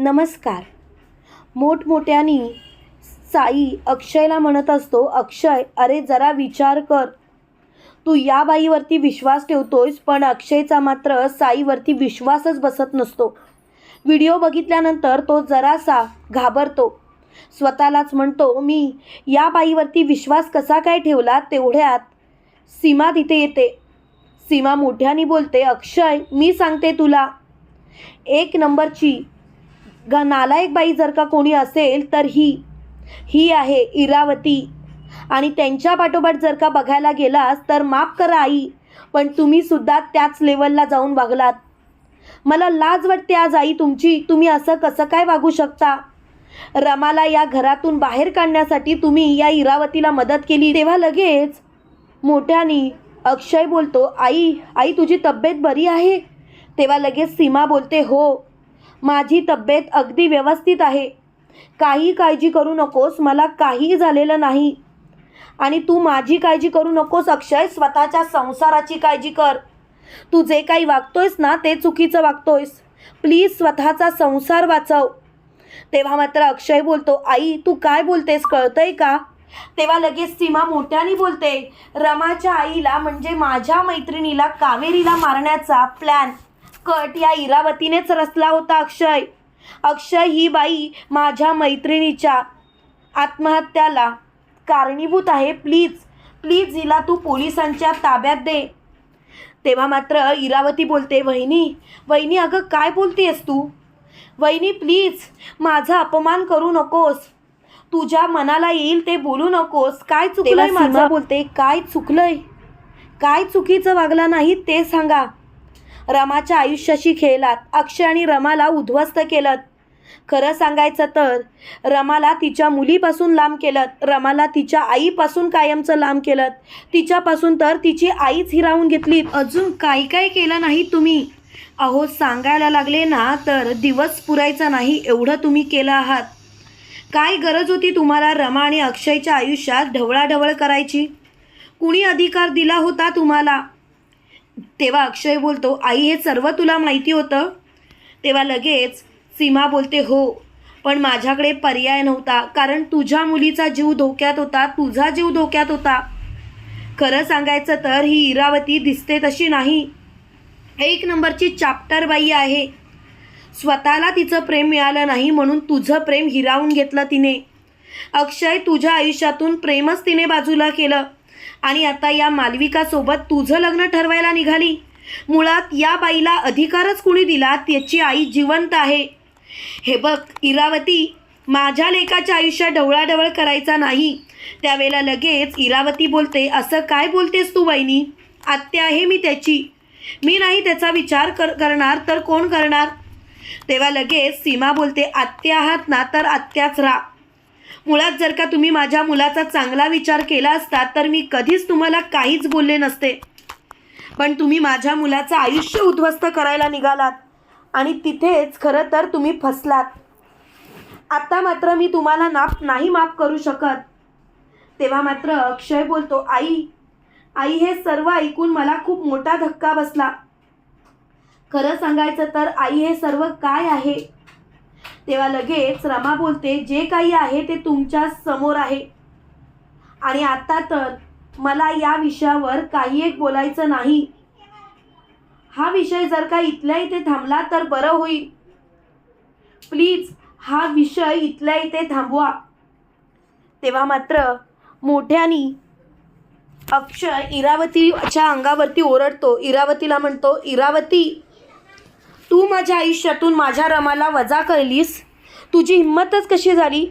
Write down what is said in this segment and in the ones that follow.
नमस्कार. मोठमोठ्यानी साई अक्षयला म्हणत असतो अक्षय अरे जरा विचार कर. तू या बाईवरती विश्वास ठेवतोयस पण अक्षयचा मात्र साईवरती विश्वासच बसत नसतो. व्हिडिओ बघितल्यानंतर तो जरासा घाबरतो. स्वतःलाच म्हणतो मी या बाईवरती विश्वास कसा काय ठेवला तेवढ्यात सीमा तिथे येते. सीमा मोठ्याने बोलते अक्षय मी सांगते तुला. एक नंबरची ग नालायक बाई जर का कोणी असेल तर ही ही आहे इरावती. आणि त्यांच्या पाठोपाठ जर का बघायला गेलास तर माफ करा आई पण तुम्ही सुद्धा त्याच लेवलला जाऊन वागलात. मला लाज वाटते आज आई तुमची. तुम्ही असं कसं काय वागू शकता? रमाला या घरातून बाहेर काढण्यासाठी तुम्ही या इरावतीला मदत केली तेव्हा लगेच मोठ्यानी अक्षय बोलतो आई आई तुझी तब्येत बरी आहे? तेव्हा लगेच सीमा बोलते हो माझी तब्येत अगदी व्यवस्थित आहे. काही काळजी करू नकोस मला काही झालेलं नाही. आणि तू माझी काळजी करू नकोस अक्षय स्वतःच्या संसाराची काळजी कर. तू जे काही वागतोयस ना ते चुकीचं वागतोयस. प्लीज स्वतःचा संसार वाचव. तेव्हा मात्र अक्षय बोलतो आई तू काय बोलतेस कळतंय का? तेव्हा लगेच सीमा मोठ्याने बोलते रमाच्या आईला म्हणजे माझ्या मैत्रिणीला कावेरीला मारण्याचा प्लॅन कट या इरावतीनेच रचला होता अक्षय. अक्षय ही बाई माझ्या मैत्रिणीच्या आत्महत्याला कारणीभूत आहे प्लीज प्लीज हिला तू पोलिसांच्या ताब्यात दे. तेव्हा मात्र इरावती बोलते वहिनी वहिनी अगं काय बोलतेस तू? वहिनी प्लीज माझा अपमान करू नकोस. तुझ्या मनाला येईल ते बोलू नकोस. काय चुकलंय माझं? बोलते काय चुकलंय? काय चुकीचं वागला नाही ते सांगा. रमाच्या आयुष्याशी खेळलात. अक्षय आणि रमाला उद्ध्वस्त केलं खरं सांगायचं तर रमाला तिच्या मुलीपासून लांब केलं रमाला तिच्या आईपासून कायमचं लांब केलं तिच्यापासून तर तिची आईच हिरावून घेतली अजून काही काही केलं नाही तुम्ही? अहो सांगायला लागले ना तर दिवस पुरायचा नाही एवढं तुम्ही केलं आहात. काय गरज होती तुम्हाला रमा आणि अक्षयच्या आयुष्यात ढवळाढवळ करायची? कुणी अधिकार दिला होता तुम्हाला? तेव्हा अक्षय बोलतो आई हे सर्व तुला माहिती होतं? तेव्हा लगेच सीमा बोलते हो पण माझ्याकडे पर्याय नव्हता कारण तुझ्या मुलीचा जीव धोक्यात होता तुझा जीव धोक्यात होता. खरं सांगायचं तर ही इरावती दिसते तशी नाही. एक नंबरची चाप्टर बाई आहे. स्वतःला तिचं प्रेम मिळालं नाही म्हणून तुझं प्रेम हिरावून घेतलं तिने. अक्षय तुझ्या आयुष्यातून प्रेमच तिने बाजूला केलं. आणि आता या मालविकासोबत तुझं लग्न ठरवायला निघाली. मुळात या बाईला अधिकारच कुणी दिला त्याची आई जिवंत आहे. हे बघ इरावती माझ्या लेकाच्या आयुष्यात ढवळाढवळ करायचा नाही. त्यावेळेला लगेच इरावती बोलते असं काय बोलतेस तू वहिनी आत्या आहे मी त्याची. मी नाही त्याचा विचार कर करणार तर कोण करणार? तेव्हा लगेच सीमा बोलते आत्या आहात ना तर आत्याच राहा. मुळात जर का तुम्ही माझ्या मुलाचा चांगला विचार केला असता तर मी कधीच तुम्हाला काहीच बोलले नसते. पण तुम्ही माझ्या मुलाचं आयुष्य उद्ध्वस्त करायला निघालात आणि तिथेच खरं तर तुम्ही फसलात. आत्ता मात्र मी तुम्हाला नाप नाही माफ करू शकत. तेव्हा मात्र अक्षय बोलतो आई आई हे सर्व ऐकून मला खूप मोठा धक्का बसला. खरं सांगायचं तर आई हे सर्व काय आहे? तेव्हा लगेच रमा बोलते जे काही आहे ते तुमच्यासमोर आहे. आणि आता तर मला या विषयावर काही एक बोलायचं नाही. हा विषय जर का इथल्या इथे थांबला तर बरं होईल. प्लीज हा विषय इथल्या इथे थांबवा. तेव्हा मात्र मोठ्यानी अक्षय इरावतीच्या अंगावरती ओरडतो. इरावतीला म्हणतो इरावती तू माझ्या आयुष्यातून माझ्या रमाला वजा करलीस? तुझी हिंमतच कशी झाली?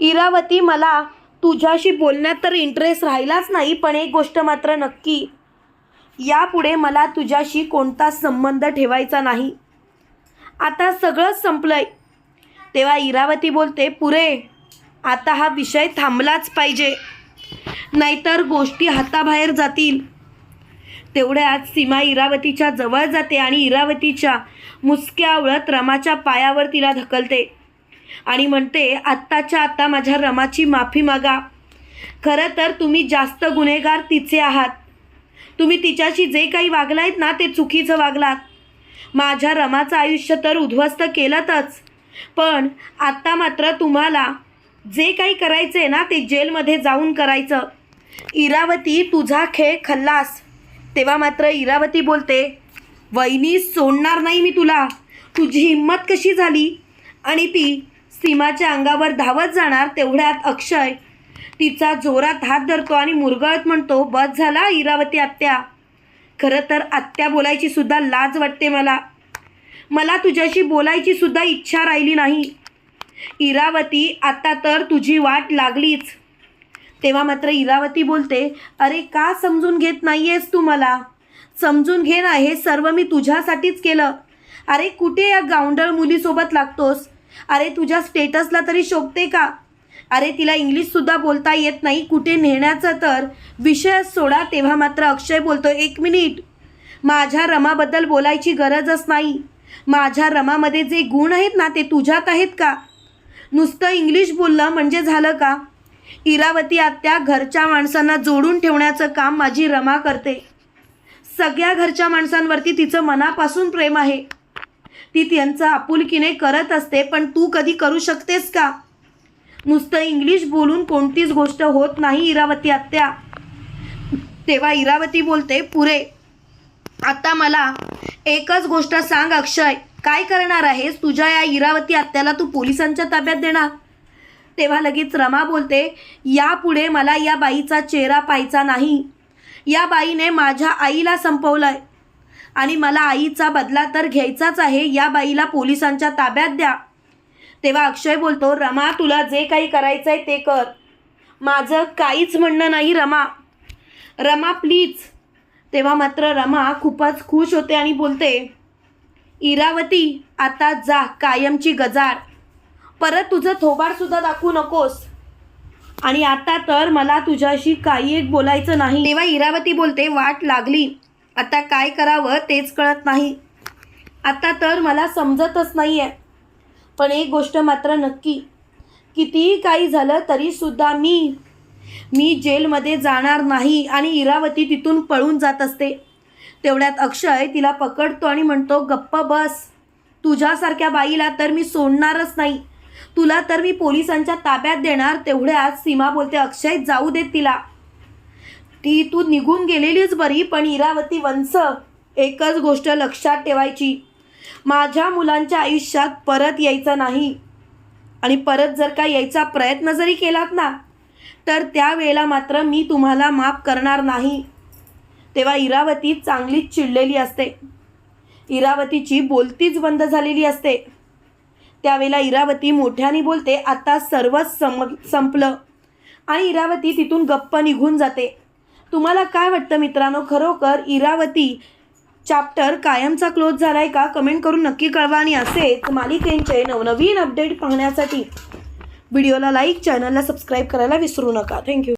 इरावती मला तुझ्याशी बोलण्यात तर इंटरेस्ट राहिलाच नाही पण एक गोष्ट मात्र नक्की. यापुढे मला तुझ्याशी कोणता संबंध ठेवायचा नाही. आता सगळंच संपलंय. तेव्हा इरावती बोलते पुरे आता हा विषय थांबलाच पाहिजे. नाहीतर गोष्टी हाताबाहेर जातील. तेवढ्यात सीमा इरावतीच्या जवळ जाते आणि इरावतीच्या मुसक्या आवळत रमाच्या पायावर तिला ढकलते. आणि म्हणते आत्ताच्या आत्ता माझ्या रमाची माफी मागा. खरं तर तुम्ही जास्त गुन्हेगार तिचे आहात. तुम्ही तिच्याशी जे काही वागलायत ना ते चुकीचं वागलात. माझ्या रमाचं आयुष्य तर उद्ध्वस्त केलंतच. पण आत्ता मात्र तुम्हाला जे काही करायचं आहे ना ते जेलमध्ये जाऊन करायचं. इरावती तुझा खेळ खल्लास. तेव्हा मात्र इरावती बोलते वहिनी सोडणार नाही मी तुला. तुझी हिंमत कशी झाली? आणि ती सीमाच्या अंगावर धावत जाणार तेवढ्यात अक्षय तिचा जोरात हात धरतो आणि मुरगळत म्हणतो बस झाला इरावती आत्या. खरं तर आत्या बोलायची सुद्धा लाज वाटते मला. मला तुझ्याशी बोलायची सुद्धा इच्छा राहिली नाही. इरावती आता तर तुझी वाट लागलीच. तेव्हा मात्र इरावती बोलते अरे का समजून घेत नाही आहेस तू मला? समजून घे ना हे सर्व मी तुझ्यासाठीच केलं. अरे कुठे या गावंडळ मुलीसोबत लागतोस? अरे तुझ्या स्टेटसला तरी शोभते का? अरे तिला इंग्लिशसुद्धा बोलता येत नाही कुठे नेण्याचा तर? विषय सोडा तेव्हा मात्र अक्षय बोलतो एक मिनिट. माझ्या रमाबद्दल बोलायची गरजच नाही. माझ्या रमामध्ये जे गुण आहेत ना ते तुझ्यात आहेत का? नुसतं इंग्लिश बोललं म्हणजे झालं का? इरावती आत्या घरच्या माणसांना जोडून ठेवण्याचं काम माझी रमा करते. सगळ्या घरच्या माणसांवरती तिचं मनापासून प्रेम आहे. ती त्यांचं आपुलकीने करत असते पण तू कधी करू शकतेस का? नुसतं इंग्लिश बोलून कोणतीच गोष्ट होत नाही इरावती आत्या. तेव्हा इरावती बोलते पुरे आता मला एकच गोष्ट सांग अक्षय. काय करणार आहेस? तुझ्या या इरावती आत्याला तू पोलिसांच्या ताब्यात देणार? तेव्हा लगेच रमा बोलते यापुढे मला या बाईचा चेहरा पाहायचा नाही. या बाईने माझ्या आईला संपवलंय आणि मला आईचा बदला तर घ्यायचाच आहे या बाईला पोलिसांच्या ताब्यात द्या. तेव्हा अक्षय बोलतो रमा तुला जे काही करायचं आहे ते कर. माझं काहीच म्हणणं नाही रमा. रमा प्लीज तेव्हा मात्र रमा खूपच खुश होते आणि बोलते इरावती आता जा कायमची गजार. परत तुझं थोबाडसुद्धा दाखवू नकोस. आणि आता तर मला तुझ्याशी काही एक बोलायचं नाही. तेव्हा इरावती बोलते वाट लागली. आता काय करावं तेच कळत नाही. आता तर मला समजतच नाही आहे पण एक गोष्ट मात्र नक्की. कितीही काही झालं तरीसुद्धा मी मी जेलमध्ये जाणार नाही आणि इरावती तिथून पळून जात असते. तेवढ्यात अक्षय तिला पकडतो आणि म्हणतो गप्प बस. तुझ्यासारख्या बाईला तर मी सोडणारच नाही. तुला तर मी पोलिसांच्या ताब्यात देणार तेवढ्यात सीमा बोलते अक्षय जाऊ देत तिला. ती तू निघून गेलेलीच बरी पण इरावती वंश एकच गोष्ट लक्षात ठेवायची. माझ्या मुलांच्या आयुष्यात परत यायचं नाही. आणि परत जर का यायचा प्रयत्न जरी केलात ना तर त्यावेळेला मात्र मी तुम्हाला माफ करणार नाही. तेव्हा इरावती चांगलीच चिडलेली असते. इरावतीची बोलतीच बंद झालेली असते. त्यावेळेला इरावती मोठ्याने बोलते आता सर्वच सम संपलं. आणि इरावती तिथून गप्प निघून जाते. तुम्हाला काय वाटतं मित्रांनो? खरोखर इरावती चॅप्टर कायमचा क्लोज झाला आहे का? कमेंट करून नक्की कळवा आणि असेच मालिकेंचे नवनवीन अपडेट पाहण्यासाठी. व्हिडिओला लाईक चॅनलला सबस्क्राईब करायला विसरू नका. थँक्यू